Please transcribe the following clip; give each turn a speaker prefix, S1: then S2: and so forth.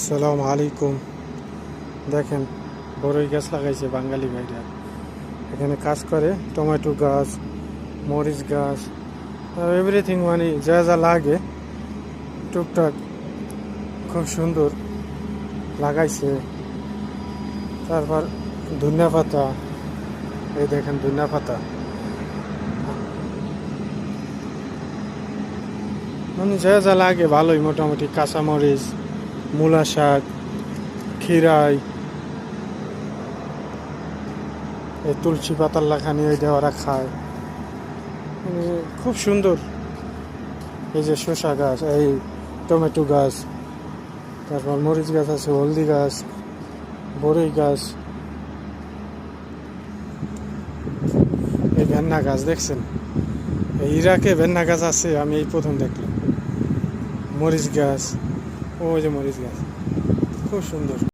S1: সালাম আলাইকুম। দেখেন বড়ই গাছ লাগাইছে বাঙালি ভাইরা। এখানে কাজ করে টমেটো গাছ, মরিচ গাছ এভরিথিং মানে যা যা লাগে টুকটাক খুব সুন্দর লাগাইছে। তারপর ধনিয়া পাতা, এই দেখেন ধনিয়া পাতা। মানে যা যা লাগে ভালোই, মোটামুটি কাঁচামরিচ মূলা শাক খিরাই এই তুলসী পাতার লাখানি এই ওরা খায়। মানে খুব সুন্দর। এই যে শসা গাছ, এই টমেটো গাছ, তারপর মরিচ গাছ আছে, হলদি গাছ বড়ই গাছ, এই ভেন্না গাছ দেখছেন? এই ইরাকে ভেন্না গাছ আছে, আমি এই প্রথম দেখলাম। মরিচ গাছ ওই যে মরিচ গাছ। খুব সুন্দর।